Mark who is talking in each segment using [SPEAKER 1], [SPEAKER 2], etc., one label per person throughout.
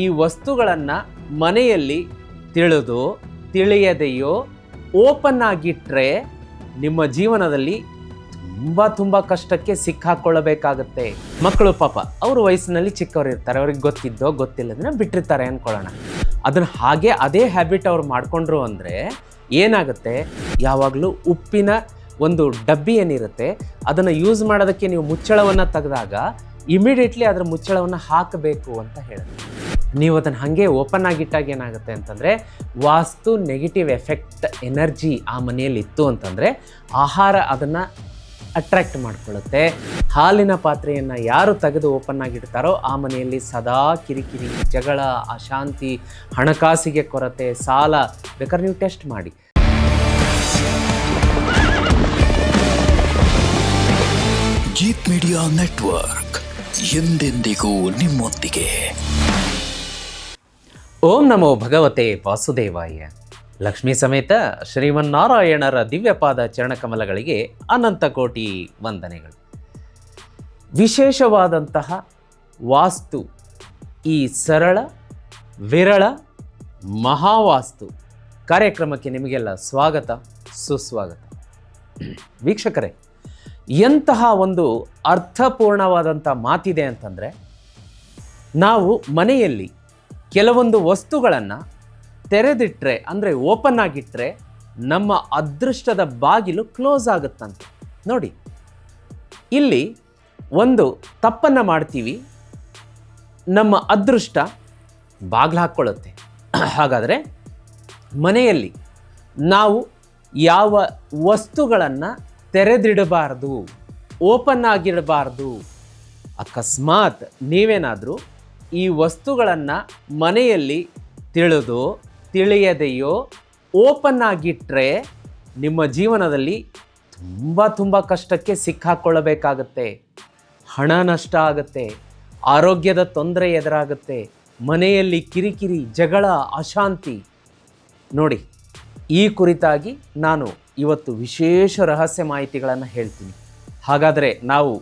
[SPEAKER 1] ಈ ವಸ್ತುಗಳನ್ನು ಮನೆಯಲ್ಲಿ ತಿಳಿದು ತಿಳಿಯದೆಯೋ ಓಪನ್ ಆಗಿಟ್ಟರೆ ನಿಮ್ಮ ಜೀವನದಲ್ಲಿ ತುಂಬ ತುಂಬ ಕಷ್ಟಕ್ಕೆ ಸಿಕ್ಕಾಕ್ಕೊಳ್ಳಬೇಕಾಗತ್ತೆ ಮಕ್ಕಳು ಪಾಪ, ಅವ್ರ ವಯಸ್ಸಿನಲ್ಲಿ ಚಿಕ್ಕವರು ಇರ್ತಾರೆ, ಅವ್ರಿಗೆ ಗೊತ್ತಿದ್ದೋ ಗೊತ್ತಿಲ್ಲದನ್ನ ಬಿಟ್ಟಿರ್ತಾರೆ ಅಂದ್ಕೊಳ್ಳೋಣ ಅದನ್ನು ಹಾಗೆ ಅದೇ ಹ್ಯಾಬಿಟ್ ಅವ್ರು ಮಾಡಿಕೊಂಡ್ರು ಅಂದರೆ ಏನಾಗುತ್ತೆ? ಯಾವಾಗಲೂ ಉಪ್ಪಿನ ಒಂದು ಡಬ್ಬಿ ಏನಿರುತ್ತೆ, ಅದನ್ನು ಯೂಸ್ ಮಾಡೋದಕ್ಕೆ ನೀವು ಮುಚ್ಚಳವನ್ನು ತೆಗೆದಾಗ ಇಮಿಡಿಯೇಟ್ಲಿ ಅದರ ಮುಚ್ಚಳವನ್ನು ಹಾಕಬೇಕು ಅಂತ ಹೇಳುತ್ತೆ. ನೀವು ಅದನ್ನು ಹಾಗೆ ಓಪನ್ ಆಗಿಟ್ಟಾಗ ಏನಾಗುತ್ತೆ ಅಂತಂದರೆ ವಾಸ್ತು ನೆಗೆಟಿವ್ ಎಫೆಕ್ಟ್ ಎನರ್ಜಿ ಆ ಮನೆಯಲ್ಲಿ ಇತ್ತು ಅಂತಂದರೆ ಆಹಾರ ಅದನ್ನು ಅಟ್ರಾಕ್ಟ್ ಮಾಡಿಕೊಳ್ಳುತ್ತೆ. ಹಾಲಿನ ಪಾತ್ರೆಯನ್ನು ಯಾರು ತೆಗೆದು ಓಪನ್ ಆಗಿಡ್ತಾರೋ ಆ ಮನೆಯಲ್ಲಿ ಸದಾ ಕಿರಿಕಿರಿ, ಜಗಳ, ಅಶಾಂತಿ, ಹಣಕಾಸಿಗೆ ಕೊರತೆ, ಸಾಲ ಬೇಕಾದ್ರೆ ನೀವು ಟೆಸ್ಟ್ ಮಾಡಿ.
[SPEAKER 2] ಜೀತ್ ಮೀಡಿಯಾ ನೆಟ್ವರ್ಕ್ ಎಂದೆಂದಿಗೂ ನಿಮ್ಮೊಂದಿಗೆ.
[SPEAKER 1] ಓಂ ನಮೋ ಭಗವತೆ ವಾಸುದೇವಾಯ. ಲಕ್ಷ್ಮೀ ಸಮೇತ ಶ್ರೀಮನ್ನಾರಾಯಣರ ದಿವ್ಯಪಾದ ಚರಣಕಮಲಗಳಿಗೆ ಅನಂತ ಕೋಟಿ ವಂದನೆಗಳು. ವಿಶೇಷವಾದಂತಹ ವಾಸ್ತು, ಈ ಸರಳ, ವಿರಳ, ಮಹಾವಾಸ್ತು ಕಾರ್ಯಕ್ರಮಕ್ಕೆ ನಿಮಗೆಲ್ಲ ಸ್ವಾಗತ, ಸುಸ್ವಾಗತ. ವೀಕ್ಷಕರೇ, ಎಂತಹ ಒಂದು ಅರ್ಥಪೂರ್ಣವಾದಂಥ ಮಾತಿದೆ ಅಂತಂದರೆ, ನಾವು ಮನೆಯಲ್ಲಿ ಕೆಲವೊಂದು ವಸ್ತುಗಳನ್ನು ತೆರೆದಿಟ್ಟರೆ ಅಂದರೆ ಓಪನ್ ಆಗಿಟ್ಟರೆ ನಮ್ಮ ಅದೃಷ್ಟದ ಬಾಗಿಲು ಕ್ಲೋಸ್ ಆಗುತ್ತಂತೆ. ನೋಡಿ, ಇಲ್ಲಿ ಒಂದು ತಪ್ಪನ್ನು ಮಾಡ್ತೀವಿ. ನಮ್ಮ ಅದೃಷ್ಟ ಬಾಗಿಲು ಹಾಕ್ಕೊಳ್ಳುತ್ತೆ. ಹಾಗಾದರೆ ಮನೆಯಲ್ಲಿ ನಾವು ಯಾವ ವಸ್ತುಗಳನ್ನು ತೆರೆದಿಡಬಾರ್ದು, ಓಪನ್ ಆಗಿಡಬಾರ್ದು, ಅಕಸ್ಮಾತ್ ನೀವೇನಾದರೂ ಈ ವಸ್ತುಗಳನ್ನು ಮನೆಯಲ್ಲಿ ತಿಳಿದು ತಿಳಿಯದೆಯೋ ಓಪನ್ ಆಗಿಟ್ಟರೆ ನಿಮ್ಮ ಜೀವನದಲ್ಲಿ ತುಂಬ ತುಂಬ ಕಷ್ಟಕ್ಕೆ ಸಿಕ್ಕಾಕ್ಕೊಳ್ಳಬೇಕಾಗತ್ತೆ ಹಣ ನಷ್ಟ ಆಗುತ್ತೆ, ಆರೋಗ್ಯದ ತೊಂದರೆ ಎದುರಾಗುತ್ತೆ, ಮನೆಯಲ್ಲಿ ಕಿರಿಕಿರಿ, ಜಗಳ, ಅಶಾಂತಿ. ನೋಡಿ, ಈ ಕುರಿತಾಗಿ ನಾನು ಇವತ್ತು ವಿಶೇಷ ರಹಸ್ಯ ಮಾಹಿತಿಗಳನ್ನು ಹೇಳ್ತೀನಿ. ಹಾಗಾದರೆ ನಾವು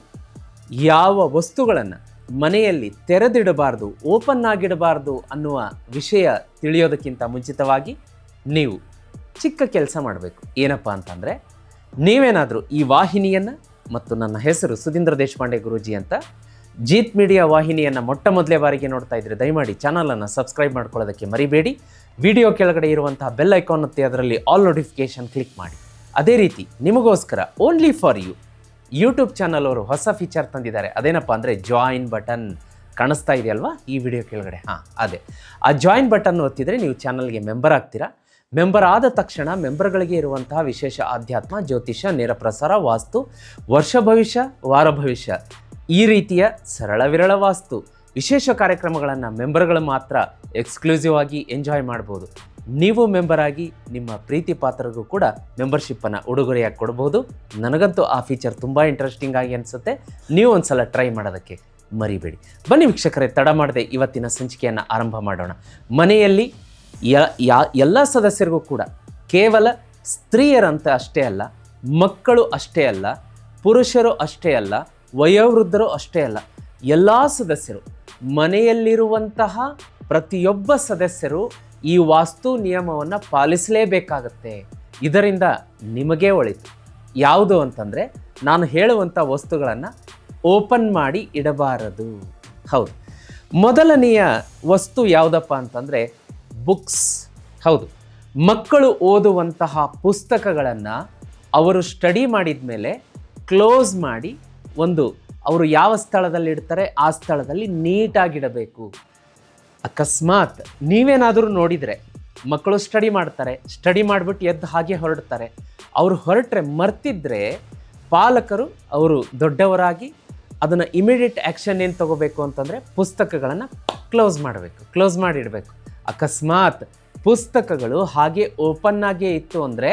[SPEAKER 1] ಯಾವ ವಸ್ತುಗಳನ್ನು ಮನೆಯಲ್ಲಿ ತೆರೆದಿಡಬಾರ್ದು, ಓಪನ್ ಆಗಿಡಬಾರ್ದು ಅನ್ನುವ ವಿಷಯ ತಿಳಿಯೋದಕ್ಕಿಂತ ಮುಂಚಿತವಾಗಿ ನೀವು ಚಿಕ್ಕ ಕೆಲಸ ಮಾಡಬೇಕು. ಏನಪ್ಪ ಅಂತಂದರೆ, ನೀವೇನಾದರೂ ಈ ವಾಹಿನಿಯನ್ನು ಮತ್ತು ನನ್ನ ಹೆಸರು ಸುಧೀಂದ್ರ ದೇಶಪಾಂಡೆ ಗುರೂಜಿ ಅಂತ ಜೀತ್ ಮೀಡಿಯಾ ವಾಹಿನಿಯನ್ನು ಮೊಟ್ಟ ಮೊದಲೇ ಬಾರಿಗೆ ನೋಡ್ತಾ ಇದ್ರೆ ದಯಮಾಡಿ ಚಾನಲನ್ನು ಸಬ್ಸ್ಕ್ರೈಬ್ ಮಾಡ್ಕೊಳ್ಳೋದಕ್ಕೆ ಮರಿಬೇಡಿ. ವಿಡಿಯೋ ಕೆಳಗಡೆ ಇರುವಂತಹ ಬೆಲ್ ಐಕಾನ್ ಒತ್ತಿ ಅದರಲ್ಲಿ ಆಲ್ ನೋಟಿಫಿಕೇಷನ್ ಕ್ಲಿಕ್ ಮಾಡಿ. ಅದೇ ರೀತಿ ನಿಮಗೋಸ್ಕರ only for you YouTube channel ಅವರು ಹೊಸ ಫೀಚರ್ ತಂದಿದ್ದಾರೆ. ಅದೇನಪ್ಪ ಅಂದರೆ ಜಾಯಿನ್ ಬಟನ್ ಕಾಣಿಸ್ತಾ ಇದೆಯಲ್ವಾ? ಈ ವಿಡಿಯೋ ಕೆಳಗಡೆ. ಹಾಂ, ಅದೇ. ಆ ಜಾಯಿನ್ ಬಟನ್ ಒತ್ತಿದರೆ ನೀವು ಚಾನಲ್ಗೆ ಮೆಂಬರ್ ಆಗ್ತೀರಾ. ಮೆಂಬರ್ ಆದ ತಕ್ಷಣ ಮೆಂಬರ್ಗಳಿಗೆ ಇರುವಂತಹ ವಿಶೇಷ ಆಧ್ಯಾತ್ಮ ಜ್ಯೋತಿಷ ನೇರ ಪ್ರಸಾರ, ವಾಸ್ತು, ವರ್ಷ ಭವಿಷ್ಯ, ವಾರ ಭವಿಷ್ಯ. ಈ ರೀತಿಯ ಸರಳ ವಿರಳ ವಾಸ್ತು. ವಿಶೇಷ ಕಾರ್ಯಕ್ರಮಗಳನ್ನು ಮೆಂಬರ್ಗಳು ಮಾತ್ರ ಎಕ್ಸ್ಕ್ಲೂಸಿವ್ ಆಗಿ ಎಂಜಾಯ್ ಮಾಡ್ಬೋದು. ನೀವು ಮೆಂಬರ್ ಆಗಿ ನಿಮ್ಮ ಪ್ರೀತಿ ಪಾತ್ರರಿಗೂ ಕೂಡ ಮೆಂಬರ್ಶಿಪ್ಪನ್ನು ಉಡುಗೊರೆಯಾಗಿ ಕೊಡ್ಬೋದು. ನನಗಂತೂ ಆ ಫೀಚರ್ ತುಂಬ ಇಂಟ್ರೆಸ್ಟಿಂಗ್ ಆಗಿ ಅನಿಸುತ್ತೆ. ನೀವು ಒಂದ್ಸಲ ಟ್ರೈ ಮಾಡೋದಕ್ಕೆ ಮರಿಬೇಡಿ. ಬನ್ನಿ ವೀಕ್ಷಕರೇ, ತಡ ಮಾಡದೆ ಇವತ್ತಿನ ಸಂಚಿಕೆಯನ್ನು ಆರಂಭ ಮಾಡೋಣ. ಮನೆಯಲ್ಲಿ ಯಾ, ಎಲ್ಲ ಸದಸ್ಯರಿಗೂ ಕೂಡ ಕೇವಲ ಸ್ತ್ರೀಯರಂತ ಅಷ್ಟೇ ಅಲ್ಲ, ಮಕ್ಕಳು ಅಷ್ಟೇ ಅಲ್ಲ, ಪುರುಷರು ಅಷ್ಟೇ ಅಲ್ಲ, ವಯೋವೃದ್ಧರು ಅಷ್ಟೇ ಅಲ್ಲ ಎಲ್ಲ ಸದಸ್ಯರು, ಮನೆಯಲ್ಲಿರುವಂತಹ ಪ್ರತಿಯೊಬ್ಬ ಸದಸ್ಯರು ಈ ವಾಸ್ತು ನಿಯಮವನ್ನು ಪಾಲಿಸಲೇಬೇಕಾಗತ್ತೆ. ಇದರಿಂದ ನಿಮಗೆ ಒಳಿತು. ಯಾವುದು ಅಂತಂದರೆ, ನಾನು ಹೇಳುವಂಥ ವಸ್ತುಗಳನ್ನು ಓಪನ್ ಮಾಡಿ ಇಡಬಾರದು. ಹೌದು. ಮೊದಲನೆಯ ವಸ್ತು ಯಾವುದಪ್ಪ ಅಂತಂದರೆ, ಬುಕ್ಸ್. ಹೌದು. ಮಕ್ಕಳು ಓದುವಂತಹ ಪುಸ್ತಕಗಳನ್ನು ಅವರು ಸ್ಟಡಿ ಮಾಡಿದ ಮೇಲೆ ಕ್ಲೋಸ್ ಮಾಡಿ ಒಂದು ಅವರು ಯಾವ ಸ್ಥಳದಲ್ಲಿ ಇಡ್ತಾರೆ ಆ ಸ್ಥಳದಲ್ಲಿ ನೀಟಾಗಿಡಬೇಕು. ಅಕಸ್ಮಾತ್ ನೀವೇನಾದರೂ ನೋಡಿದರೆ, ಮಕ್ಕಳು ಸ್ಟಡಿ ಮಾಡ್ತಾರೆ, ಸ್ಟಡಿ ಮಾಡಿಬಿಟ್ಟು ಎದ್ದು ಹಾಗೆ ಹೊರಡ್ತಾರೆ. ಅವರು ಹೊರಟ್ರೆ ಮರ್ತಿದ್ರೆ ಪಾಲಕರು ಅವರು ದೊಡ್ಡವರಾಗಿ ಅದನ್ನು ಇಮಿಡಿಯೇಟ್ ಆ್ಯಕ್ಷನ್ ಏನು ತಗೋಬೇಕು ಅಂತಂದರೆ ಪುಸ್ತಕಗಳನ್ನು ಕ್ಲೋಸ್ ಮಾಡಬೇಕು ಕ್ಲೋಸ್ ಮಾಡಿಡಬೇಕು. ಅಕಸ್ಮಾತ್ ಪುಸ್ತಕಗಳು ಹಾಗೆ ಓಪನ್ ಆಗೇ ಇತ್ತು ಅಂದರೆ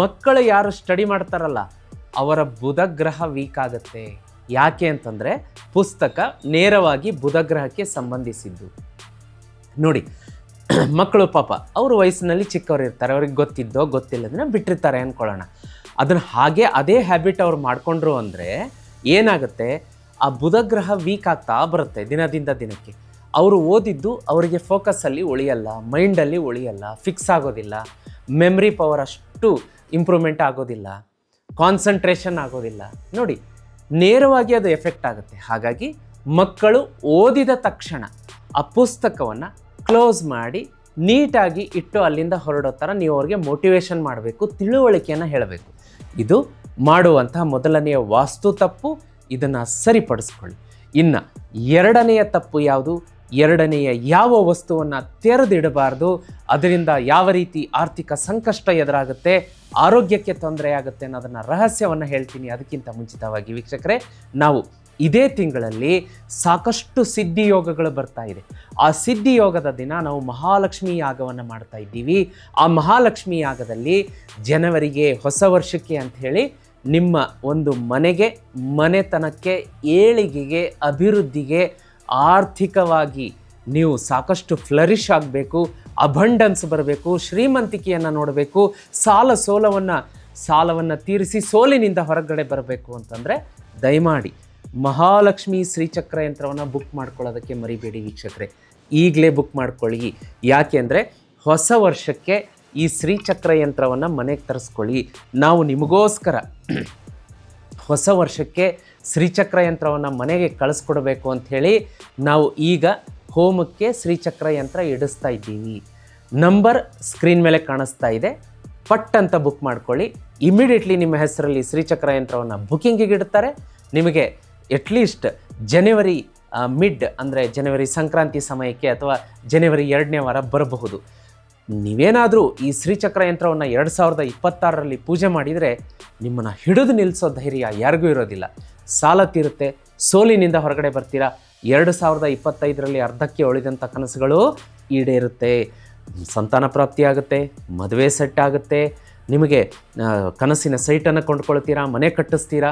[SPEAKER 1] ಮಕ್ಕಳು ಯಾರು ಸ್ಟಡಿ ಮಾಡ್ತಾರಲ್ಲ, ಅವರ ಬುಧ ಗ್ರಹ ವೀಕ್ ಆಗುತ್ತೆ. ಯಾಕೆ ಅಂತಂದರೆ ಪುಸ್ತಕ ನೇರವಾಗಿ ಬುಧಗ್ರಹಕ್ಕೆ ಸಂಬಂಧಿಸಿದ್ದು. ನೋಡಿ, ಮಕ್ಕಳು ಪಾಪ, ಅವರು ವಯಸ್ಸಿನಲ್ಲಿ ಚಿಕ್ಕವರು ಇರ್ತಾರೆ, ಅವ್ರಿಗೆ ಗೊತ್ತಿದ್ದೋ ಗೊತ್ತಿಲ್ಲದನ್ನ ಬಿಟ್ಟಿರ್ತಾರೆ ಅಂದ್ಕೊಳ್ಳೋಣ ಅದನ್ನು ಹಾಗೆ ಅದೇ ಹ್ಯಾಬಿಟ್ ಅವ್ರು ಮಾಡಿಕೊಂಡ್ರು ಅಂದರೆ ಏನಾಗುತ್ತೆ? ಆ ಬುಧಗ್ರಹ ವೀಕ್ ಆಗ್ತಾ ಬರುತ್ತೆ ದಿನದಿಂದ ದಿನಕ್ಕೆ. ಅವರು ಓದಿದ್ದು ಅವರಿಗೆ ಫೋಕಸ್ಸಲ್ಲಿ ಉಳಿಯಲ್ಲ ಮೈಂಡಲ್ಲಿ ಉಳಿಯಲ್ಲ ಫಿಕ್ಸ್ ಆಗೋದಿಲ್ಲ ಮೆಮ್ರಿ ಪವರ್ ಅಷ್ಟು ಇಂಪ್ರೂವ್ಮೆಂಟ್ ಆಗೋದಿಲ್ಲ ಕಾನ್ಸಂಟ್ರೇಷನ್ ಆಗೋದಿಲ್ಲ. ನೋಡಿ ನೇರವಾಗಿ ಅದು ಎಫೆಕ್ಟ್ ಆಗುತ್ತೆ. ಹಾಗಾಗಿ ಮಕ್ಕಳು ಓದಿದ ತಕ್ಷಣ ಆ ಪುಸ್ತಕವನ್ನು ಕ್ಲೋಸ್ ಮಾಡಿ ನೀಟಾಗಿ ಇಟ್ಟು ಅಲ್ಲಿಂದ ಹೊರಡೋ ಥರ ನೀವು ಅವ್ರಿಗೆ ಮೋಟಿವೇಶನ್ ಮಾಡಬೇಕು, ತಿಳುವಳಿಕೆಯನ್ನು ಹೇಳಬೇಕು. ಇದು ಮಾಡುವಂತಹ ಮೊದಲನೆಯ ವಾಸ್ತು ತಪ್ಪು, ಇದನ್ನು ಸರಿಪಡಿಸ್ಕೊಳ್ಳಿ. ಇನ್ನು ಎರಡನೆಯ ತಪ್ಪು ಯಾವುದು? ಎರಡನೆಯ ಯಾವ ವಸ್ತುವನ್ನು ತೆರೆದಿಡಬಾರ್ದು? ಅದರಿಂದ ಯಾವ ರೀತಿ ಆರ್ಥಿಕ ಸಂಕಷ್ಟ ಎದುರಾಗುತ್ತೆ? ಆರೋಗ್ಯಕ್ಕೆ ತೊಂದರೆ ಆಗುತ್ತೆ ಅನ್ನೋದನ್ನು ರಹಸ್ಯವನ್ನು ಹೇಳ್ತೀನಿ. ಅದಕ್ಕಿಂತ ಮುಂಚಿತವಾಗಿ ವೀಕ್ಷಕರೇ, ನಾವು ಇದೇ ತಿಂಗಳಲ್ಲಿ ಸಾಕಷ್ಟು ಸಿದ್ಧಿ ಯೋಗಗಳು ಬರ್ತಾ ಇದೆ. ಆ ಸಿದ್ಧಿ ಯೋಗದ ದಿನ ನಾವು ಮಹಾಲಕ್ಷ್ಮಿ ಯಾಗವನ್ನು ಮಾಡ್ತಾ ಇದ್ದೀವಿ. ಆ ಮಹಾಲಕ್ಷ್ಮಿ ಯಾಗದಲ್ಲಿ ಜನವರಿಗೆ ಹೊಸ ವರ್ಷಕ್ಕೆ ಅಂತ ಹೇಳಿ ನಿಮ್ಮ ಒಂದು ಮನೆಗೆ, ಮನೆತನಕ್ಕೆ, ಏಳಿಗೆಗೆ, ಅಭಿವೃದ್ಧಿಗೆ ಆರ್ಥಿಕವಾಗಿ ನೀವು ಸಾಕಷ್ಟು ಫ್ಲರಿಶ್ ಆಗಬೇಕು. ಅಬಂಡನ್ಸ್ ಬರಬೇಕು, ಶ್ರೀಮಂತಿಕೆಯನ್ನು ನೋಡಬೇಕು, ಸಾಲ ಸೋಲವನ್ನು, ಸಾಲವನ್ನು ತೀರಿಸಿ ಸೋಲಿನಿಂದ ಹೊರಗಡೆ ಬರಬೇಕು ಅಂತಂದರೆ ದಯಮಾಡಿ ಮಹಾಲಕ್ಷ್ಮಿ ಶ್ರೀಚಕ್ರ ಯಂತ್ರವನ್ನು ಬುಕ್ ಮಾಡ್ಕೊಳ್ಳೋದಕ್ಕೆ ಮರಿಬೇಡಿ ವೀಕ್ಷಕರೇ. ಈಗಲೇ ಬುಕ್ ಮಾಡ್ಕೊಳ್ಳಿ. ಯಾಕೆಂದರೆ ಹೊಸ ವರ್ಷಕ್ಕೆ ಈ ಶ್ರೀಚಕ್ರ ಯಂತ್ರವನ್ನು ಮನೆಗೆ ತರಿಸ್ಕೊಳ್ಳಿ. ನಾವು ನಿಮಗೋಸ್ಕರ ಹೊಸ ವರ್ಷಕ್ಕೆ ಶ್ರೀಚಕ್ರ ಯಂತ್ರವನ್ನು ಮನೆಗೆ ಕಳಿಸ್ಕೊಡ್ಬೇಕು ಅಂಥೇಳಿ ನಾವು ಈಗ ಹೋಮಕ್ಕೆ ಶ್ರೀಚಕ್ರ ಯಂತ್ರ ಇಡಿಸ್ತಾ ಇದ್ದೀವಿ. ನಂಬರ್ ಸ್ಕ್ರೀನ್ ಮೇಲೆ ಕಾಣಿಸ್ತಾ ಇದೆ. ಪಟ್ ಅಂತ ಬುಕ್ ಮಾಡ್ಕೊಳ್ಳಿ. ಇಮಿಡಿಯೇಟ್ಲಿ ನಿಮ್ಮ ಹೆಸರಲ್ಲಿ ಶ್ರೀಚಕ್ರ ಯಂತ್ರವನ್ನು ಬುಕ್ಕಿಂಗಿಗೆ ಇಡ್ತಾರೆ. ನಿಮಗೆ ಅಟ್ಲೀಸ್ಟ್ ಜನವರಿ ಮಿಡ್ ಅಂದರೆ ಜನವರಿ ಸಂಕ್ರಾಂತಿ ಸಮಯಕ್ಕೆ ಅಥವಾ ಜನವರಿ ಎರಡನೇ ವಾರ ಬರಬಹುದು. ನೀವೇನಾದರೂ ಈ ಶ್ರೀಚಕ್ರ ಯಂತ್ರವನ್ನು ಎರಡು ಸಾವಿರದ ಇಪ್ಪತ್ತಾರರಲ್ಲಿ ಪೂಜೆ ಮಾಡಿದರೆ ನಿಮ್ಮನ್ನು ಹಿಡಿದು ನಿಲ್ಲಿಸೋ ಧೈರ್ಯ ಯಾರಿಗೂ ಇರೋದಿಲ್ಲ. ಸಾಲ ತೀರುತ್ತೆ. ಸೋಲಿನಿಂದ ಹೊರಗಡೆ ಬರ್ತೀರಾ. ಎರಡು ಸಾವಿರದ ಇಪ್ಪತ್ತೈದರಲ್ಲಿ ಅರ್ಧಕ್ಕೆ ಉಳಿದಂಥ ಕನಸುಗಳು ಈಡೇರುತ್ತೆ. ಸಂತಾನ ಪ್ರಾಪ್ತಿಯಾಗುತ್ತೆ ಮದುವೆ ಸೆಟ್ ಆಗುತ್ತೆ. ನಿಮಗೆ ಕನಸಿನ ಸೈಟನ್ನು ಕೊಂಡ್ಕೊಳ್ತೀರಾ, ಮನೆ ಕಟ್ಟಿಸ್ತೀರಾ?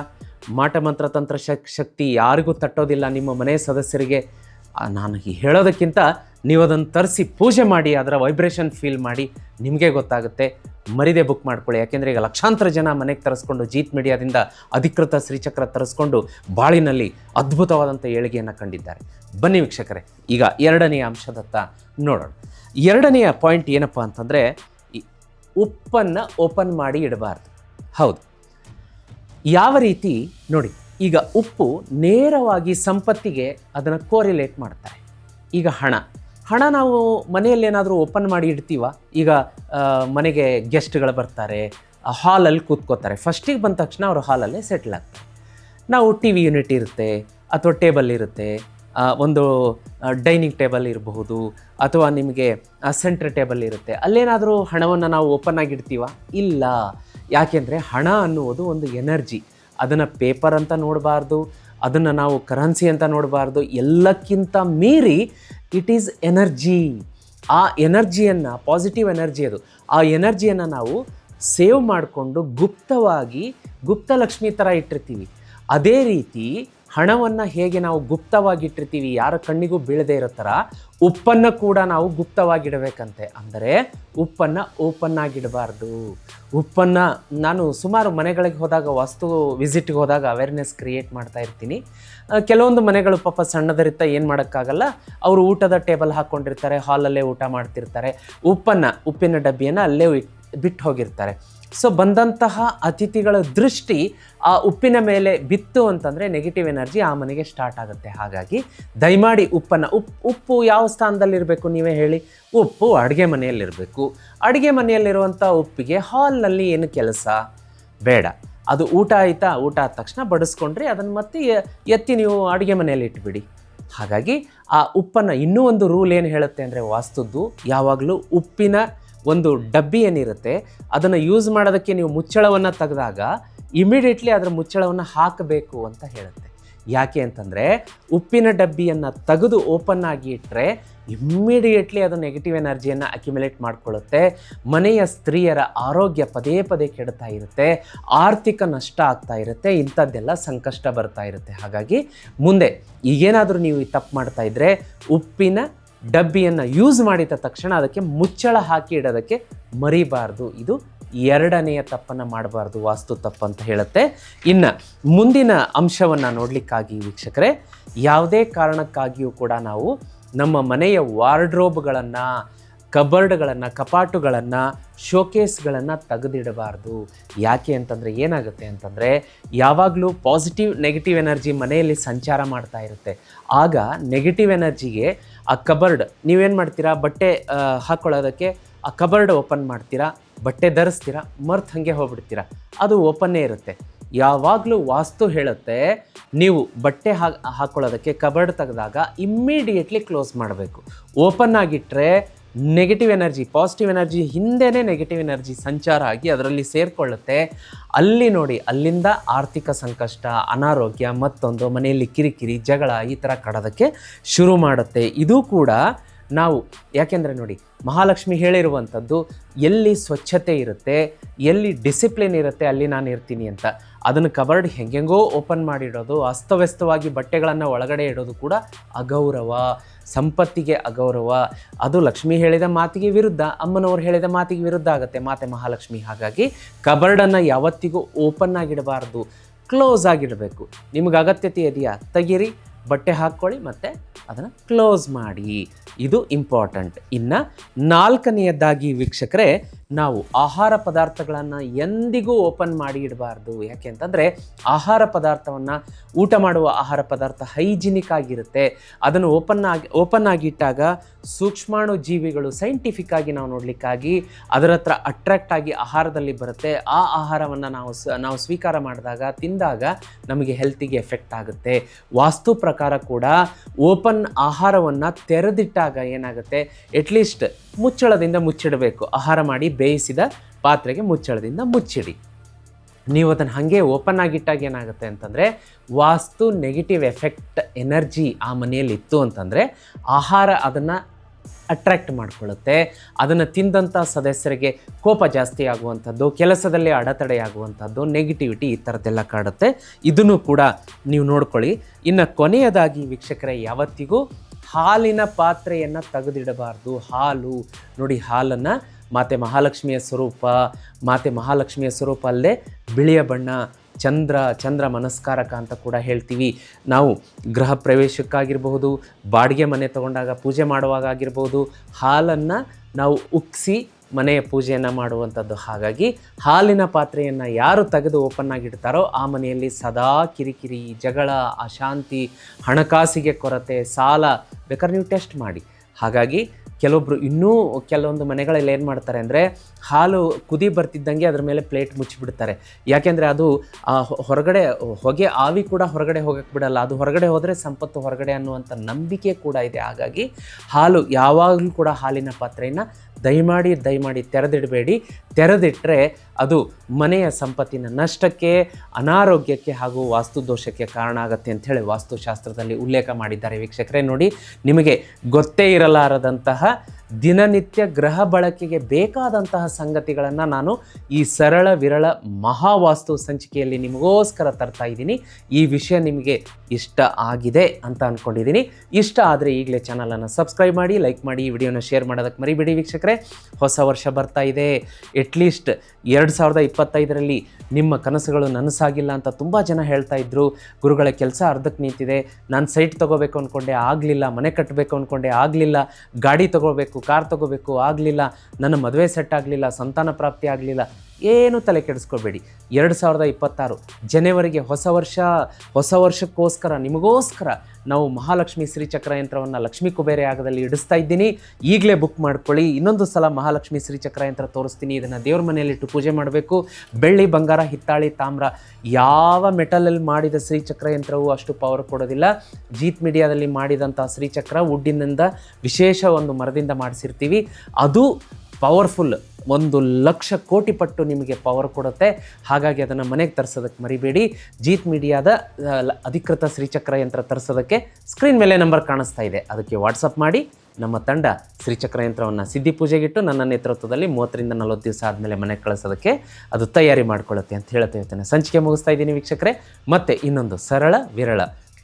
[SPEAKER 1] ಮಾಟ ಮಂತ್ರ ತಂತ್ರ ಶಕ್, ಶಕ್ತಿ ಯಾರಿಗೂ ತಟ್ಟೋದಿಲ್ಲ ನಿಮ್ಮ ಮನೆ ಸದಸ್ಯರಿಗೆ. ನಾನು ಹೇಳೋದಕ್ಕಿಂತ ನೀವು ಅದನ್ನು ತರಿಸಿ ಪೂಜೆ ಮಾಡಿ, ಅದರ ವೈಬ್ರೇಷನ್ ಫೀಲ್ ಮಾಡಿ, ನಿಮಗೆ ಗೊತ್ತಾಗುತ್ತೆ. ಮರಿದೆ ಬುಕ್ ಮಾಡ್ಕೊಳ್ಳಿ. ಯಾಕೆಂದರೆ ಈಗ ಲಕ್ಷಾಂತರ ಜನ ಮನೆಗೆ ತರಿಸ್ಕೊಂಡು, ಜೀತ್ ಮೀಡಿಯಾದಿಂದ ಅಧಿಕೃತ ಶ್ರೀಚಕ್ರ ತರಿಸ್ಕೊಂಡು, ಬಾಳಿನಲ್ಲಿ ಅದ್ಭುತವಾದಂಥ ಏಳಿಗೆಯನ್ನು ಕಂಡಿದ್ದಾರೆ. ಬನ್ನಿ ವೀಕ್ಷಕರೇ, ಈಗ ಎರಡನೆಯ ಅಂಶದತ್ತ ನೋಡೋಣ. ಎರಡನೆಯ ಪಾಯಿಂಟ್ ಏನಪ್ಪ ಅಂತಂದರೆ ಉಪ್ಪನ್ನು ಓಪನ್ ಮಾಡಿ ಇಡಬಾರ್ದು. ಹೌದು. ಯಾವ ರೀತಿ, ನೋಡಿ, ಈಗ ಉಪ್ಪು ನೇರವಾಗಿ ಸಂಪತ್ತಿಗೆ ಅದನ್ನು ಕೋರಿಲೇಟ್ ಮಾಡ್ತಾರೆ. ಈಗ ಹಣ. ಹಣ ನಾವು ಮನೆಯಲ್ಲಿ ಏನಾದರೂ ಓಪನ್ ಮಾಡಿ ಇಡ್ತೀವ? ಈಗ ಮನೆಗೆ ಗೆಸ್ಟ್ಗಳು ಬರ್ತಾರೆ ಹಾಲಲ್ಲಿ ಕೂತ್ಕೋತಾರೆ. ಫಸ್ಟಿಗೆ ಬಂದ ತಕ್ಷಣ ಅವರು ಹಾಲಲ್ಲೇ ಸೆಟ್ಲ್ ಆಗ್ತಾರೆ. ನಾವು ಟಿ ವಿ ಯೂನಿಟ್ ಇರುತ್ತೆ, ಅಥವಾ ಟೇಬಲ್ ಇರುತ್ತೆ ಒಂದು ಡೈನಿಂಗ್ ಟೇಬಲ್ ಇರಬಹುದು ಅಥವಾ ನಿಮಗೆ ಸೆಂಟ್ರ್ ಟೇಬಲ್ ಇರುತ್ತೆ. ಅಲ್ಲೇನಾದರೂ ಹಣವನ್ನು ನಾವು ಓಪನ್ ಆಗಿಡ್ತೀವ? ಇಲ್ಲ. ಯಾಕೆಂದರೆ ಹಣ ಅನ್ನುವುದು ಒಂದು ಎನರ್ಜಿ ಅದನ್ನು ಪೇಪರ್ ಅಂತ ನೋಡಬಾರ್ದು, ಅದನ್ನು ನಾವು ಕರೆನ್ಸಿ ಅಂತ ನೋಡಬಾರ್ದು, ಎಲ್ಲಕ್ಕಿಂತ ಮೀರಿ ಇಟ್ ಈಸ್ ಎನರ್ಜಿ ಆ ಎನರ್ಜಿಯನ್ನು ಪಾಸಿಟಿವ್ ಎನರ್ಜಿ ಅದು. ಆ ಎನರ್ಜಿಯನ್ನು ನಾವು ಸೇವ್ ಮಾಡಿಕೊಂಡು ಗುಪ್ತವಾಗಿ ಗುಪ್ತಲಕ್ಷ್ಮಿ ಥರ ಇಟ್ಟಿರ್ತೀವಿ. ಅದೇ ರೀತಿ ಹಣವನ್ನು ಹೇಗೆ ನಾವು ಗುಪ್ತವಾಗಿಟ್ಟಿರ್ತೀವಿ, ಯಾರ ಕಣ್ಣಿಗೂ ಬೀಳದೆ ಇರೋ ಥರ ಉಪ್ಪನ್ನು ಕೂಡ ನಾವು ಗುಪ್ತವಾಗಿಡಬೇಕಂತೆ. ಅಂದರೆ ಉಪ್ಪನ್ನು ಓಪನ್ ಆಗಿಡಬಾರ್ದು. ಉಪ್ಪನ್ನು ನಾನು ಸುಮಾರು ಮನೆಗಳಿಗೆ ಹೋದಾಗ, ವಾಸ್ತು ವಿಸಿಟ್ಗೆ ಹೋದಾಗ ಅವೇರ್ನೆಸ್ ಕ್ರಿಯೇಟ್ ಮಾಡ್ತಾ ಇರ್ತೀನಿ. ಕೆಲವೊಂದು ಮನೆಗಳು ಪಾಪ ಸಣ್ಣದರಿತ್ತ ಏನು ಮಾಡೋಕ್ಕಾಗಲ್ಲ, ಅವರು ಊಟದ ಟೇಬಲ್ ಹಾಕ್ಕೊಂಡಿರ್ತಾರೆ ಹಾಲಲ್ಲೇ ಊಟ ಮಾಡ್ತಿರ್ತಾರೆ. ಉಪ್ಪನ್ನು, ಉಪ್ಪಿನ ಡಬ್ಬಿಯನ್ನು ಅಲ್ಲೇ ಬಿಟ್ಟು ಹೋಗಿರ್ತಾರೆ. ಸೊ ಬಂದಂತಹ ಅತಿಥಿಗಳ ದೃಷ್ಟಿ ಆ ಉಪ್ಪಿನ ಮೇಲೆ ಬಿತ್ತು ಅಂತಂದರೆ ನೆಗೆಟಿವ್ ಎನರ್ಜಿ ಆ ಮನೆಗೆ ಸ್ಟಾರ್ಟ್ ಆಗುತ್ತೆ. ಹಾಗಾಗಿ ದಯಮಾಡಿ ಉಪ್ಪನ್ನು ಉಪ್ಪು ಉಪ್ಪು ಯಾವ ಸ್ಥಾನದಲ್ಲಿರಬೇಕು ನೀವೇ ಹೇಳಿ. ಉಪ್ಪು ಅಡುಗೆ ಮನೆಯಲ್ಲಿರಬೇಕು. ಅಡುಗೆ ಮನೆಯಲ್ಲಿರುವಂಥ ಉಪ್ಪಿಗೆ ಹಾಲ್ನಲ್ಲಿ ಏನು ಕೆಲಸ? ಬೇಡ. ಅದು ಊಟ ಆಯಿತಾ? ಊಟ ಆದ ತಕ್ಷಣ ಬಡಿಸ್ಕೊಂಡ್ರೆ ಅದನ್ನು ಮತ್ತೆ ಎತ್ತಿ ನೀವು ಅಡುಗೆ ಮನೆಯಲ್ಲಿ ಇಟ್ಬಿಡಿ. ಹಾಗಾಗಿ ಆ ಉಪ್ಪನ್ನು ಇನ್ನೂ ಒಂದು ರೂಲ್ ಏನು ಹೇಳುತ್ತೆ ಅಂದರೆ ವಾಸ್ತುದ್ದು ಯಾವಾಗಲೂ ಉಪ್ಪಿನ ಒಂದು ಡಬ್ಬಿ ಏನಿರುತ್ತೆ, ಅದನ್ನು ಯೂಸ್ ಮಾಡೋದಕ್ಕೆ ನೀವು ಮುಚ್ಚಳವನ್ನು ತೆಗೆದಾಗ ಇಮಿಡಿಯೇಟ್ಲಿ ಅದರ ಮುಚ್ಚಳವನ್ನು ಹಾಕಬೇಕು ಅಂತ ಹೇಳುತ್ತೆ. ಯಾಕೆ ಅಂತಂದರೆ, ಉಪ್ಪಿನ ಡಬ್ಬಿಯನ್ನು ತೆಗೆದು ಓಪನ್ ಆಗಿ ಇಟ್ಟರೆ ಇಮ್ಮಿಡಿಯೇಟ್ಲಿ ಅದು ನೆಗೆಟಿವ್ ಎನರ್ಜಿಯನ್ನು ಅಕ್ಯುಮುಲೇಟ್ ಮಾಡಿಕೊಳ್ಳುತ್ತೆ. ಮನೆಯ ಸ್ತ್ರೀಯರ ಆರೋಗ್ಯ ಪದೇ ಪದೇ ಕೆಡ್ತಾ ಇರುತ್ತೆ, ಆರ್ಥಿಕ ನಷ್ಟ ಆಗ್ತಾ ಇರುತ್ತೆ, ಇಂಥದ್ದೆಲ್ಲ ಸಂಕಷ್ಟ ಬರ್ತಾ ಇರುತ್ತೆ. ಹಾಗಾಗಿ ಮುಂದೆ ಈಗೇನಾದರೂ ನೀವು ಈ ತಪ್ಪು ಮಾಡ್ತಾ ಇದ್ದರೆ ಉಪ್ಪಿನ ಡಬ್ಬಿಯನ್ನು ಯೂಸ್ ಮಾಡಿದ ತಕ್ಷಣ ಅದಕ್ಕೆ ಮುಚ್ಚಳ ಹಾಕಿ ಇಡೋದಕ್ಕೆ ಮರಿಬಾರ್ದು. ಇದು ಎರಡನೆಯ ತಪ್ಪನ್ನು ಮಾಡಬಾರ್ದು, ವಾಸ್ತು ತಪ್ಪು ಅಂತ ಹೇಳುತ್ತೆ. ಇನ್ನು ಮುಂದಿನ ಅಂಶವನ್ನು ನೋಡಲಿಕ್ಕಾಗಿ ವೀಕ್ಷಕರೇ, ಯಾವುದೇ ಕಾರಣಕ್ಕಾಗಿಯೂ ಕೂಡ ನಾವು ನಮ್ಮ ಮನೆಯ ವಾರ್ಡ್ರೋಬ್ಗಳನ್ನು, ಕಬರ್ಡ್ಗಳನ್ನು, ಕಪಾಟುಗಳನ್ನು, ಶೋಕೇಸ್ಗಳನ್ನು ತೆಗೆದಿಡಬಾರ್ದು. ಯಾಕೆ ಅಂತಂದರೆ ಏನಾಗುತ್ತೆ ಅಂತಂದರೆ, ಯಾವಾಗಲೂ ಪಾಸಿಟಿವ್ ನೆಗೆಟಿವ್ ಎನರ್ಜಿ ಮನೆಯಲ್ಲಿ ಸಂಚಾರ ಮಾಡ್ತಾ ಇರುತ್ತೆ. ಆಗ ನೆಗೆಟಿವ್ ಎನರ್ಜಿಗೆ ಆ ಕಬರ್ಡ್, ನೀವೇನು ಮಾಡ್ತೀರಾ? ಬಟ್ಟೆ ಹಾಕೊಳ್ಳೋದಕ್ಕೆ ಆ ಕಬರ್ಡ್ ಓಪನ್ ಮಾಡ್ತೀರಾ? ಬಟ್ಟೆ ಧರಿಸ್ತೀರಾ? ಮರ್ತ್ ಹಾಗೆ ಹೋಗ್ಬಿಡ್ತೀರಾ? ಅದು ಓಪನ್ನೇ ಇರುತ್ತೆ. ಯಾವಾಗಲೂ ವಾಸ್ತು ಹೇಳುತ್ತೆ, ನೀವು ಬಟ್ಟೆ ಹಾ ಹಾಕ್ಕೊಳ್ಳೋದಕ್ಕೆ ಕಬರ್ಡ್ ತೆಗೆದಾಗ ಇಮ್ಮಿಡಿಯೇಟ್ಲಿ ಕ್ಲೋಸ್ ಮಾಡಬೇಕು. ಓಪನ್ ಆಗಿಟ್ಟರೆ ನೆಗೆಟಿವ್ ಎನರ್ಜಿ ಪಾಸಿಟಿವ್ ಎನರ್ಜಿ ಹಿಂದೆನೇ ನೆಗೆಟಿವ್ ಎನರ್ಜಿ ಸಂಚಾರ ಆಗಿ ಅದರಲ್ಲಿ ಸೇರಿಕೊಳ್ಳುತ್ತೆ. ಅಲ್ಲಿ ನೋಡಿ, ಅಲ್ಲಿಂದ ಆರ್ಥಿಕ ಸಂಕಷ್ಟ, ಅನಾರೋಗ್ಯ, ಮತ್ತೊಂದು, ಮನೆಯಲ್ಲಿ ಕಿರಿಕಿರಿ, ಜಗಳ ಈ ಥರ ಕಡೋದಕ್ಕೆ ಶುರು ಮಾಡುತ್ತೆ. ಇದು ಕೂಡ ನಾವು ಯಾಕೆಂದರೆ ನೋಡಿ, ಮಹಾಲಕ್ಷ್ಮಿ ಹೇಳಿರುವಂಥದ್ದು, ಎಲ್ಲಿ ಸ್ವಚ್ಛತೆ ಇರುತ್ತೆ, ಎಲ್ಲಿ ಡಿಸಿಪ್ಲಿನ್ ಇರುತ್ತೆ, ಅಲ್ಲಿ ನಾನು ಇರ್ತೀನಿ ಅಂತ. ಅದನ್ನು ಕಬರ್ಡ್ ಹೆಂಗೆಂಗೋ ಓಪನ್ ಮಾಡಿಡೋದು, ಅಸ್ತವ್ಯಸ್ತವಾಗಿ ಬಟ್ಟೆಗಳನ್ನು ಒಳಗಡೆ ಇಡೋದು ಕೂಡ ಅಗೌರವ, ಸಂಪತ್ತಿಗೆ ಅಗೌರವ. ಅದು ಲಕ್ಷ್ಮಿ ಹೇಳಿದ ಮಾತಿಗೆ ವಿರುದ್ಧ, ಅಮ್ಮನವ್ರು ಹೇಳಿದ ಮಾತಿಗೆ ವಿರುದ್ಧ ಆಗುತ್ತೆ ಮಾತೆ ಮಹಾಲಕ್ಷ್ಮಿ. ಹಾಗಾಗಿ ಕಬರ್ಡನ್ನು ಯಾವತ್ತಿಗೂ ಓಪನ್ ಆಗಿಡಬಾರ್ದು ಕ್ಲೋಸ್ ಆಗಿಡಬೇಕು. ನಿಮಗೆ ಅಗತ್ಯತೆ ಇದೆಯಾ? ತೆಗಿರಿ, ಬಟ್ಟೆ ಹಾಕ್ಕೊಳ್ಳಿ ಮತ್ತು ಅದನ್ನು ಕ್ಲೋಸ್ ಮಾಡಿ. ಇದು ಇಂಪಾರ್ಟೆಂಟ್ ಇನ್ನು ನಾಲ್ಕನೆಯದ್ದಾಗಿ ವೀಕ್ಷಕರೇ ನಾವು ಆಹಾರ ಪದಾರ್ಥಗಳನ್ನು ಎಂದಿಗೂ ಓಪನ್ ಮಾಡಿ ಇಡಬಾರ್ದು. ಯಾಕೆ ಅಂತಂದರೆ ಆಹಾರ ಪದಾರ್ಥವನ್ನು ಊಟ ಮಾಡುವ ಆಹಾರ ಪದಾರ್ಥ ಹೈಜಿನಿಕ್ ಆಗಿರುತ್ತೆ. ಅದನ್ನು ಓಪನ್ ಆಗಿ, ಓಪನ್ ಆಗಿಟ್ಟಾಗ ಸೂಕ್ಷ್ಮಾಣು ಜೀವಿಗಳು ಸೈಂಟಿಫಿಕ್ ಆಗಿ ನಾವು ನೋಡಲಿಕ್ಕಾಗಿ ಅದರ ಹತ್ರ ಅಟ್ರಾಕ್ಟ್ ಆಗಿ ಆಹಾರದಲ್ಲಿ ಬರುತ್ತೆ. ಆ ಆಹಾರವನ್ನು ನಾವು ನಾವು ಸ್ವೀಕಾರ ಮಾಡಿದಾಗ, ತಿಂದಾಗ ನಮಗೆ ಹೆಲ್ತಿಗೆ ಎಫೆಕ್ಟ್ ಆಗುತ್ತೆ. ವಾಸ್ತು ಪ್ರಕಾರ ಕೂಡ ಓಪನ್ ಆಹಾರವನ್ನು ತೆರೆದಿಟ್ಟಾಗ ಏನಾಗುತ್ತೆ? ಎಟ್ಲೀಸ್ಟ್ ಮುಚ್ಚಳದಿಂದ ಮುಚ್ಚಿಡಬೇಕು. ಆಹಾರ ಮಾಡಿ ಬೇಯಿಸಿದ ಪಾತ್ರೆಗೆ ಮುಚ್ಚಳದಿಂದ ಮುಚ್ಚಿಡಿ. ನೀವು ಅದನ್ನು ಹಾಗೆ ಓಪನ್ ಆಗಿಟ್ಟಾಗ ಏನಾಗುತ್ತೆ ಅಂತಂದರೆ, ವಾಸ್ತು ನೆಗೆಟಿವ್ ಎಫೆಕ್ಟ್ ಎನರ್ಜಿ ಆ ಮನೆಯಲ್ಲಿ ಇತ್ತು ಅಂತಂದರೆ, ಆಹಾರ ಅದನ್ನು ಅಟ್ರ್ಯಾಕ್ಟ್ ಮಾಡಿಕೊಳ್ಳುತ್ತೆ. ಅದನ್ನು ತಿಂದಂಥ ಸದಸ್ಯರಿಗೆ ಕೋಪ ಜಾಸ್ತಿ ಆಗುವಂಥದ್ದು, ಕೆಲಸದಲ್ಲಿ ಅಡೆತಡೆಯಾಗುವಂಥದ್ದು ನೆಗೆಟಿವಿಟಿ ಈ ಥರದ್ದೆಲ್ಲ ಕಾಡುತ್ತೆ. ಇದನ್ನು ಕೂಡ ನೀವು ನೋಡ್ಕೊಳ್ಳಿ. ಇನ್ನು ಕೊನೆಯದಾಗಿ ವೀಕ್ಷಕರೇ, ಯಾವತ್ತಿಗೂ ಹಾಲಿನ ಪಾತ್ರೆಯನ್ನು ತೆಗೆದಿಡಬಾರ್ದು. ಹಾಲು, ನೋಡಿ ಹಾಲನ್ನು ಮಾತೆ ಮಹಾಲಕ್ಷ್ಮಿಯ ಸ್ವರೂಪ, ಮಾತೆ ಮಹಾಲಕ್ಷ್ಮಿಯ ಸ್ವರೂಪ ಅಲ್ಲದೆ ಬಿಳಿಯ ಬಣ್ಣ, ಚಂದ್ರ ಚಂದ್ರ ಮನಸ್ಕಾರಕ ಅಂತ ಕೂಡ ಹೇಳ್ತೀವಿ. ನಾವು ಗೃಹ ಪ್ರವೇಶಕ್ಕಾಗಿರಬಹುದು, ಬಾಡಿಗೆ ಮನೆ ತಗೊಂಡಾಗ ಪೂಜೆ ಮಾಡುವಾಗ ಆಗಿರ್ಬೋದು ಹಾಲನ್ನು ನಾವು ಉಕ್ಸಿ ಮನೆಯ ಪೂಜೆಯನ್ನು ಮಾಡುವಂಥದ್ದು. ಹಾಗಾಗಿ ಹಾಲಿನ ಪಾತ್ರೆಯನ್ನು ಯಾರು ತೆಗೆದು ಓಪನ್ ಆಗಿಡ್ತಾರೋ ಆ ಮನೆಯಲ್ಲಿ ಸದಾ ಕಿರಿಕಿರಿ, ಜಗಳ, ಅಶಾಂತಿ, ಹಣಕಾಸಿಗೆ ಕೊರತೆ, ಸಾಲ ಬೇಕಾದ್ರೆ ನೀವು ಟೆಸ್ಟ್ ಮಾಡಿ. ಹಾಗಾಗಿ ಕೆಲವೊಬ್ರು ಇನ್ನೂ ಕೆಲವೊಂದು ಮನೆಗಳಲ್ಲಿ ಏನು ಮಾಡ್ತಾರೆ ಅಂದರೆ ಹಾಲು ಕುದಿ ಬರ್ತಿದ್ದಂಗೆ ಅದ್ರ ಮೇಲೆ ಪ್ಲೇಟ್ ಮುಚ್ಚಿಬಿಡ್ತಾರೆ. ಯಾಕೆಂದರೆ ಅದು ಹೊರಗಡೆ, ಹೊಗೆ ಆವಿ ಕೂಡ ಹೊರಗಡೆ ಹೋಗಕ್ಕೆ ಬಿಡಲ್ಲ. ಅದು ಹೊರಗಡೆ ಹೋದರೆ ಸಂಪತ್ತು ಹೊರಗಡೆ ಅನ್ನುವಂಥ ನಂಬಿಕೆ ಕೂಡ ಇದೆ. ಹಾಗಾಗಿ ಹಾಲು ಯಾವಾಗಲೂ ಕೂಡ ಹಾಲಿನ ಪಾತ್ರೆಯನ್ನು ದಯಮಾಡಿ ದಯಮಾಡಿ ತೆರೆದಿಡಬೇಡಿ. ತೆರೆದಿಟ್ಟರೆ ಅದು ಮನೆಯ ಸಂಪತ್ತಿನ ನಷ್ಟಕ್ಕೆ, ಅನಾರೋಗ್ಯಕ್ಕೆ ಹಾಗೂ ವಾಸ್ತು ದೋಷಕ್ಕೆ ಕಾರಣ ಆಗುತ್ತೆ ಅಂಥೇಳಿ ವಾಸ್ತುಶಾಸ್ತ್ರದಲ್ಲಿ ಉಲ್ಲೇಖ ಮಾಡಿದ್ದಾರೆ. ವೀಕ್ಷಕರೇ, ನೋಡಿ, ನಿಮಗೆ ಗೊತ್ತೇ ಇರಲಾರದಂತಹ apa ದಿನನಿತ್ಯ ಗ್ರಹ ಬಳಕೆಗೆ ಬೇಕಾದಂತಹ ಸಂಗತಿಗಳನ್ನು ನಾನು ಈ ಸರಳ ವಿರಳ ಮಹಾವಾಸ್ತು ಸಂಚಿಕೆಯಲ್ಲಿ ನಿಮಗೋಸ್ಕರ ತರ್ತಾ ಇದ್ದೀನಿ. ಈ ವಿಷಯ ನಿಮಗೆ ಇಷ್ಟ ಆಗಿದೆ ಅಂತ ಅಂದ್ಕೊಂಡಿದ್ದೀನಿ ಇಷ್ಟ ಆದರೆ ಈಗಲೇ ಚಾನಲನ್ನು ಸಬ್ಸ್ಕ್ರೈಬ್ ಮಾಡಿ ಲೈಕ್ ಮಾಡಿ, ಈ ವಿಡಿಯೋನ ಶೇರ್ ಮಾಡೋದಕ್ಕೆ ಮರಿಬೇಡಿ ವೀಕ್ಷಕರೇ. ಹೊಸ ವರ್ಷ ಬರ್ತಾ ಇದೆ. ಎಟ್ಲೀಸ್ಟ್ ಎರಡು ಸಾವಿರದ ಇಪ್ಪತ್ತೈದರಲ್ಲಿ ನಿಮ್ಮ ಕನಸುಗಳು ನನಸಾಗಿಲ್ಲ ಅಂತ ತುಂಬ ಜನ ಹೇಳ್ತಾ ಇದ್ದರು ಗುರುಗಳ ಕೆಲಸ ಅರ್ಧಕ್ಕೆ ನಿಂತಿದೆ. ನಾನು ಸೈಟ್ ತೊಗೋಬೇಕು ಅಂದ್ಕೊಂಡೆ ಆಗಲಿಲ್ಲ. ಮನೆ ಕಟ್ಟಬೇಕು ಅಂದ್ಕೊಂಡೆ ಆಗಲಿಲ್ಲ. ಗಾಡಿ ತೊಗೋಬೇಕು ಕಾರ್ ತಗೋಬೇಕು ಆಗಲಿಲ್ಲ ನನ್ನ ಮದುವೆ ಸೆಟ್ ಆಗಲಿಲ್ಲ ಸಂತಾನ ಪ್ರಾಪ್ತಿ ಆಗಲಿಲ್ಲ ಏನು ತಲೆ ಕೆಡಿಸ್ಕೊಳ್ಬೇಡಿ. ಎರಡು ಸಾವಿರದ ಇಪ್ಪತ್ತಾರು ಜನವರಿಗೆ ಹೊಸ ವರ್ಷ, ಹೊಸ ವರ್ಷಕ್ಕೋಸ್ಕರ, ನಿಮಗೋಸ್ಕರ ನಾವು ಮಹಾಲಕ್ಷ್ಮಿ ಶ್ರೀಚಕ್ರ ಯಂತ್ರವನ್ನು ಲಕ್ಷ್ಮೀ ಕುಬೇರೆ ಯಾಗದಲ್ಲಿ ಇಡಿಸ್ತಾ ಇದ್ದೀನಿ. ಈಗಲೇ ಬುಕ್ ಮಾಡ್ಕೊಳ್ಳಿ. ಇನ್ನೊಂದು ಸಲ ಮಹಾಲಕ್ಷ್ಮಿ ಶ್ರೀಚಕ್ರ ಯಂತ್ರ ತೋರಿಸ್ತೀನಿ. ಇದನ್ನು ದೇವ್ರ ಮನೆಯಲ್ಲಿಟ್ಟು ಪೂಜೆ ಮಾಡಬೇಕು. ಬೆಳ್ಳಿ, ಬಂಗಾರ, ಹಿತ್ತಾಳಿ, ತಾಮ್ರ, ಯಾವ ಮೆಟಲಲ್ಲಿ ಮಾಡಿದ ಶ್ರೀಚಕ್ರ ಯಂತ್ರವು ಅಷ್ಟು ಪವರ್ ಕೊಡೋದಿಲ್ಲ. ಜೀತ್ ಮೀಡಿಯಾದಲ್ಲಿ ಮಾಡಿದಂಥ ಶ್ರೀಚಕ್ರ ವುಡ್ಡಿನಿಂದ ವಿಶೇಷ ಒಂದು ಮರದಿಂದ ಮಾಡಿಸಿರ್ತೀವಿ. ಅದು ಪವರ್ಫುಲ್ ಒಂದು ಲಕ್ಷ ಕೋಟಿ ಪಟ್ಟು ನಿಮಗೆ ಪವರ್ ಕೊಡುತ್ತೆ. ಹಾಗಾಗಿ ಅದನ್ನು ಮನೆಗೆ ತರಿಸೋದಕ್ಕೆ ಮರಿಬೇಡಿ. ಜೀತ್ ಮೀಡಿಯಾದ ಅಧಿಕೃತ ಶ್ರೀಚಕ್ರ ಯಂತ್ರ ತರಿಸೋದಕ್ಕೆ ಸ್ಕ್ರೀನ್ ಮೇಲೆ ನಂಬರ್ ಕಾಣಿಸ್ತಾ ಇದೆ. ಅದಕ್ಕೆ ವಾಟ್ಸಪ್ ಮಾಡಿ. ನಮ್ಮ ತಂಡ ಶ್ರೀಚಕ್ರ ಯಂತ್ರವನ್ನು ಸಿದ್ಧಿ ಪೂಜೆಗಿಟ್ಟು ನನ್ನ ನೇತೃತ್ವದಲ್ಲಿ ಮೂವತ್ತರಿಂದ ನಲವತ್ತು ದಿವಸ ಆದಮೇಲೆ ಮನೆಗೆ ಕಳಿಸೋದಕ್ಕೆ ಅದು ತಯಾರಿ ಮಾಡ್ಕೊಳ್ಳುತ್ತೆ ಅಂತ ಹೇಳ್ತಾ ಇರ್ತೇನೆ. ಸಂಚಿಕೆ ಮುಗಿಸ್ತಾ ಇದ್ದೀನಿ ವೀಕ್ಷಕರೇ. ಮತ್ತೆ ಇನ್ನೊಂದು ಸರಳ ವಿರಳ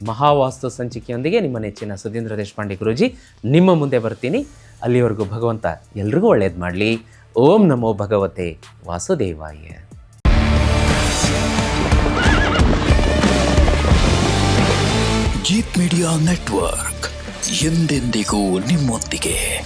[SPEAKER 1] ಮಹಾವಾಸ್ತು ಸಂಚಿಕೆಯೊಂದಿಗೆ ನಿಮ್ಮ ನೆಚ್ಚಿನ ಸುಧೀಂದ್ರ ದೇಶಪಾಂಡೆ ಗುರುಜಿ ನಿಮ್ಮ ಮುಂದೆ ಬರ್ತೀನಿ. ಅಲ್ಲಿವರೆಗೂ ಭಗವಂತ ಎಲ್ರಿಗೂ ಒಳ್ಳೇದು ಮಾಡಲಿ. ಓಂ ನಮೋ ಭಗವತೆ ವಾಸುದೇವಾಯ.
[SPEAKER 2] ಜೀತ್ ಮೀಡಿಯಾ ನೆಟ್ವರ್ಕ್ ಎಂದೆಂದಿಗೂ ನಿಮ್ಮೊಂದಿಗೆ.